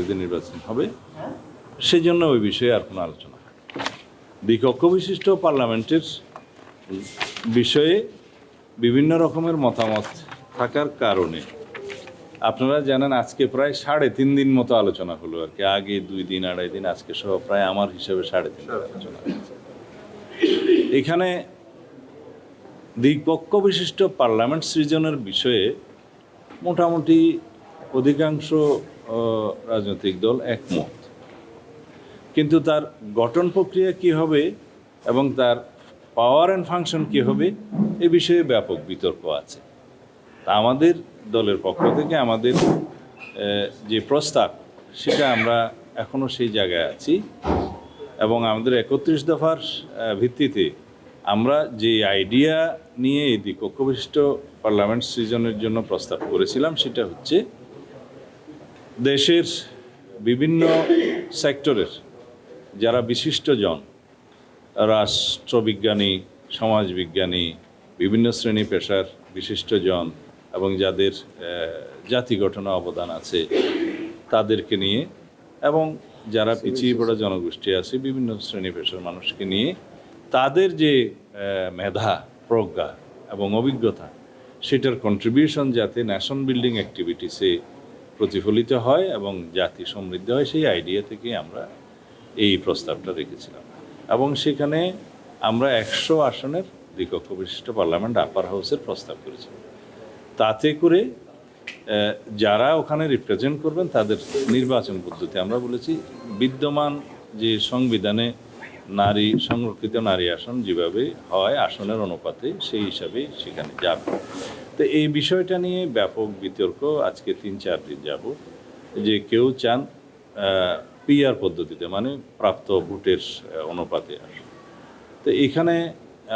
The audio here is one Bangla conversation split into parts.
প্রতিনিধি নির্বাচন হবে। সেই জন্য ওই বিষয়ে আর কোনো আলোচনা হয়। দ্বিকক্ষ বিশিষ্ট পার্লামেন্টের বিষয়ে বিভিন্ন রকমের মতামত থাকার কারণে আপনারা জানেন আজকে প্রায় সাড়ে তিন দিন মতো আলোচনা হলো আর কি। আগে দুই দিন আড়াই দিন আজকে সহ প্রায় আমার হিসাবে সাড়ে তিন দিন আলোচনা এখানে দ্বিপক্ষ বিশিষ্ট পার্লামেন্ট সৃজনের বিষয়ে মোটামুটি অধিকাংশ রাজনৈতিক দল একমত। কিন্তু তার গঠন প্রক্রিয়া কি হবে এবং তার পাওয়ার অ্যান্ড ফাংশন কি হবে, এ বিষয়ে ব্যাপক বিতর্ক আছে। তা আমাদের দলের পক্ষ থেকে আমাদের যে প্রস্তাব, সেটা আমরা এখনও সেই জায়গায় আছি এবং আমাদের একত্রিশ দফার ভিত্তিতে আমরা যে আইডিয়া নিয়ে এই দ্বিকক্ষ বিশিষ্ট পার্লামেন্ট সৃজনের জন্য প্রস্তাব করেছিলাম, সেটা হচ্ছে দেশের বিভিন্ন সেক্টরের যারা বিশিষ্টজন, রাষ্ট্রবিজ্ঞানী, সমাজবিজ্ঞানী, বিভিন্ন শ্রেণি পেশার বিশিষ্টজন এবং যাদের জাতি গঠনে অবদান আছে তাদেরকে নিয়ে এবং যারা পিছিয়ে পড়া জনগোষ্ঠী আছে, বিভিন্ন শ্রেণি পেশার মানুষকে নিয়ে তাদের যে মেধা, প্রজ্ঞা এবং অভিজ্ঞতা, সেটার কন্ট্রিবিউশন যাতে ন্যাশন বিল্ডিং অ্যাক্টিভিটিসে প্রতিফলিত হয় এবং জাতি সমৃদ্ধ হয়, সেই আইডিয়া থেকে আমরা এই প্রস্তাবটা রেখেছিলাম। এবং সেখানে আমরা একশো আসনের দ্বিকক্ষ বিশিষ্ট পার্লামেন্ট আপার হাউসের প্রস্তাব করেছিলাম তাতে করে যারা ওখানে রিপ্রেজেন্ট করবেন, তাদের নির্বাচন পদ্ধতি। আমরা বলেছি, বিদ্যমান যে সংবিধানে নারী, সংরক্ষিত নারী আসন যেভাবে হয়, আসনের অনুপাতে সেই হিসাবে সেখানে যাবে। তো এই বিষয়টা নিয়ে ব্যাপক বিতর্ক আজকে তিন, চার দিন যাব যে কেউ চান পিআর পদ্ধতিতে মানে প্রাপ্ত ভোটের অনুপাতে আসন। তো এখানে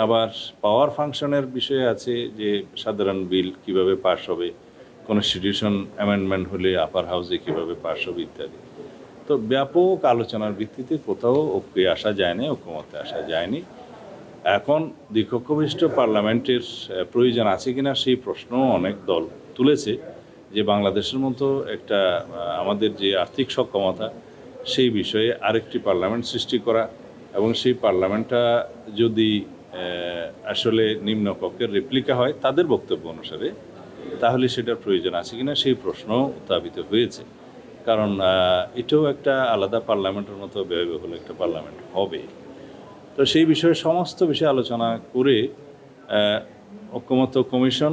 আবার পাওয়ার ফাংশনের বিষয় আছে যে সাধারণ বিল কীভাবে পাস হবে কনস্টিটিউশন অ্যামেন্ডমেন্ট হলে আপার হাউসে কীভাবে পাস হবে ইত্যাদি। তো ব্যাপক আলোচনার ভিত্তিতে কোথাও ঐক্যে আসা যায়নি ঐক্যমতে আসা যায়নি। এখন দ্বিকক্ষবিষ্ট পার্লামেন্টের প্রয়োজন আছে কিনা সেই প্রশ্ন অনেক দল তুলেছে যে বাংলাদেশের মতো একটা আমাদের যে আর্থিক সক্ষমতা সেই বিষয়ে আরেকটি পার্লামেন্ট সৃষ্টি করা এবং সেই পার্লামেন্টটা যদি আসলে নিম্ন কক্ষের রেপ্লিকা হয় তাদের বক্তব্য অনুসারে, তাহলে সেটার প্রয়োজন আছে কিনা সেই প্রশ্ন উত্থাপিত হয়েছে। কারণ এটাও একটা আলাদা পার্লামেন্টের মতো ব্যয়বহুল একটা পার্লামেন্ট হবে। তো সেই বিষয়ে সমস্ত বিষয়ে আলোচনা করে আহ, ঐক্যমত্য কমিশন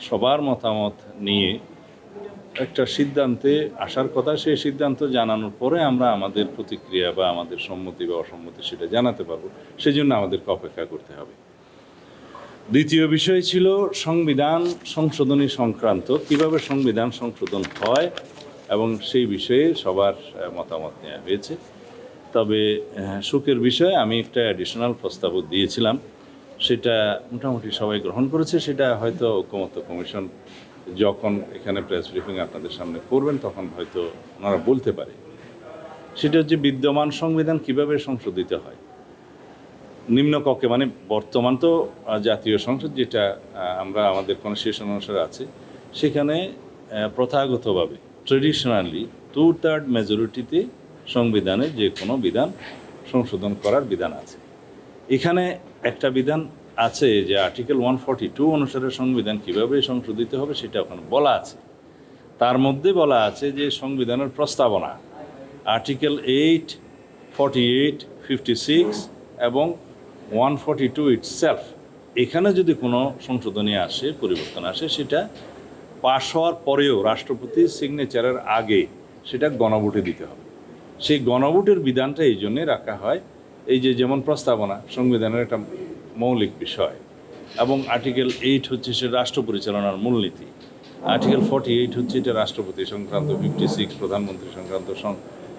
সবার মতামত নিয়ে একটা সিদ্ধান্তে আসার কথা সেই সিদ্ধান্ত জানানোর পরে আমরা আমাদের প্রতিক্রিয়া বা আমাদের সম্মতি বা অসম্মতি সেটা জানাতে পারব। সেই জন্য আমাদেরকে অপেক্ষা করতে হবে। দ্বিতীয় বিষয় ছিল সংবিধান সংশোধনী সংক্রান্ত। কীভাবে সংবিধান সংশোধন হয়? এবং সেই বিষয়ে সবার মতামত নেওয়া হয়েছে। তবে সুখের বিষয়ে আমি একটা অ্যাডিশনাল প্রস্তাবও দিয়েছিলাম। সেটা মোটামুটি সবাই গ্রহণ করেছে। সেটা হয়তো ঐক্যমত্য কমিশন যখন এখানে প্রেস ব্রিফিং আপনাদের সামনে করবেন, তখন হয়তো ওনারা বলতে পারে। সেটা হচ্ছে বিদ্যমান সংবিধান কীভাবে সংশোধিত হয়? নিম্নকক্ষে মানে বর্তমান তো জাতীয় সংসদ যেটা আমরা আমাদের কনস্টিটিউশন অনুসারে আছে, সেখানে প্রথাগতভাবে ট্রেডিশনালি টু থার্ড মেজরিটিতে সংবিধানে যে কোনো বিধান সংশোধন করার বিধান আছে। এখানে একটা বিধান আছে যে আর্টিকেল ওয়ান ফর্টি টু অনুসারে সংবিধান কীভাবে সংশোধিত হবে সেটা ওখানে বলা আছে। তার মধ্যে বলা আছে যে সংবিধানের প্রস্তাবনা article eight forty eight fifty six এবং ওয়ান ফর্টি টু ইটসেলফ এখানে যদি কোনো সংশোধনী আসে, পরিবর্তন আসে, সেটা পাশ হওয়ার পরেও রাষ্ট্রপতির সিগনেচারের আগে সেটা গণভোটে দিতে হবে। সেই গণভোটের বিধানটা এই জন্যে রাখা হয়। এই যে যেমন প্রস্তাবনা, সংবিধানের একটা মৌলিক বিষয় এবং আর্টিকেল এইট হচ্ছে সে রাষ্ট্র পরিচালনার মূলনীতি। আর্টিকেল ফর্টি এইট হচ্ছে এটা রাষ্ট্রপতি সংক্রান্ত, ফিফটি সিক্স প্রধানমন্ত্রী সংক্রান্ত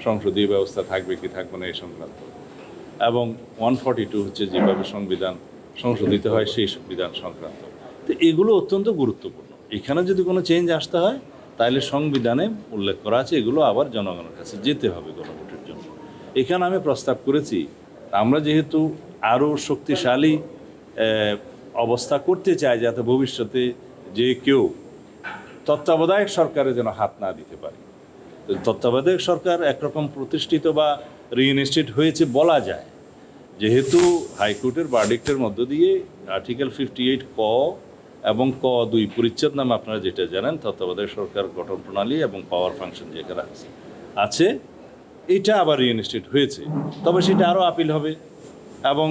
সংসদীয় ব্যবস্থা থাকবে কি থাকবে না এই সংক্রান্ত। এবং ওয়ান ফর্টি টু হচ্ছে যেভাবে সংবিধান সংশোধিত হয় সেই সংবিধান সংক্রান্ত। তো এগুলো অত্যন্ত গুরুত্বপূর্ণ। এখানে যদি কোনো চেঞ্জ আসতে হয় তাহলে সংবিধানে উল্লেখ করা আছে, এগুলো আবার জনগণের কাছে যেতে হবে গণভোটের জন্য। এখানে আমি প্রস্তাব করেছি, আমরা যেহেতু আরও শক্তিশালী অবস্থা করতে চাই যাতে ভবিষ্যতে যে কেউ তত্ত্বাবধায়ক সরকারে যেন হাত না দিতে পারে। তত্ত্বাবধায়ক সরকার একরকম প্রতিষ্ঠিত বা রিইনস্টেট হয়েছে বলা যায়। যেহেতু হাইকোর্টের বার্ডিক্টের মধ্য দিয়ে আর্টিকেল ফিফটি এইট ক এবং ক দুই পরিচ্ছেদ নামে আপনারা যেটা জানেন, তত্ত্বাবধায়ক সরকার গঠন প্রণালী এবং পাওয়ার ফাংশন যেখানে আছে। আছে, এটা আবার রিইনস্টেট হয়েছে। তবে সেটা আরও আপিল হবে। এবং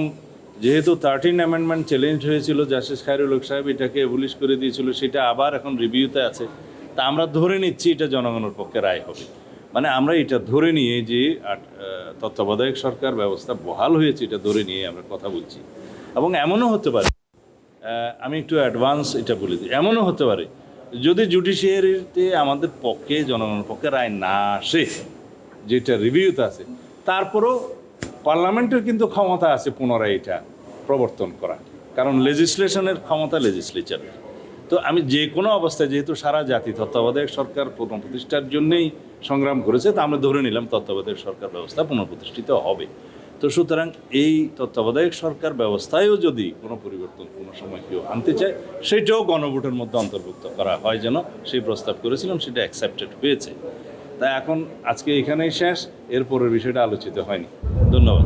যেহেতু থার্টিন অ্যামেন্ডমেন্ট চ্যালেঞ্জ হয়েছিল জাস্টিস খায়রুল হক সাহেব এটাকে এবলিশ করে দিয়েছিল, সেটা আবার এখন রিভিউতে আছে। তা আমরা ধরে নিচ্ছি এটা জনগণের পক্ষে রায় হবে। মানে আমরা এটা ধরে নিয়ে যে তত্ত্বাবধায়ক সরকার ব্যবস্থা বহাল হয়েছে, এটা ধরে নিয়ে আমরা কথা বলছি। এবং এমনও হতে পারে আমি একটু অ্যাডভান্স এটা বলে দিই। এমনও হতে পারে, যদি জুডিশিয়ারিতে আমাদের পক্ষে, জনগণের পক্ষে রায় না আসে, যেটা রিভিউতে আছে, তারপরও পার্লামেন্টের কিন্তু ক্ষমতা আছে পুনরায় এটা প্রবর্তন করা কারণ লেজিসলেশনের ক্ষমতা লেজিসলেচারের তো আমি যে কোনো অবস্থায়, যেহেতু সারা জাতি তত্ত্বাবধায়ক সরকার পুনঃপ্রতিষ্ঠার জন্যেই সংগ্রাম করেছে, তা আমরা ধরে নিলাম তত্ত্বাবধায়ক সরকার ব্যবস্থা পুনঃপ্রতিষ্ঠিত হবে। তো সুতরাং এই তত্ত্বাবধায়ক সরকার ব্যবস্থায়ও যদি কোনো পরিবর্তন কোনো সময় কেউ আনতে চায়, সেটাও গণভোটের মধ্যে অন্তর্ভুক্ত করা হয় যেন সেই প্রস্তাব করেছিলাম, সেটা অ্যাকসেপ্টেড হয়েছে। তাই এখন আজকে এখানেই শেষ, এরপরের বিষয়টা আলোচিত হয়নি। ধন্যবাদ।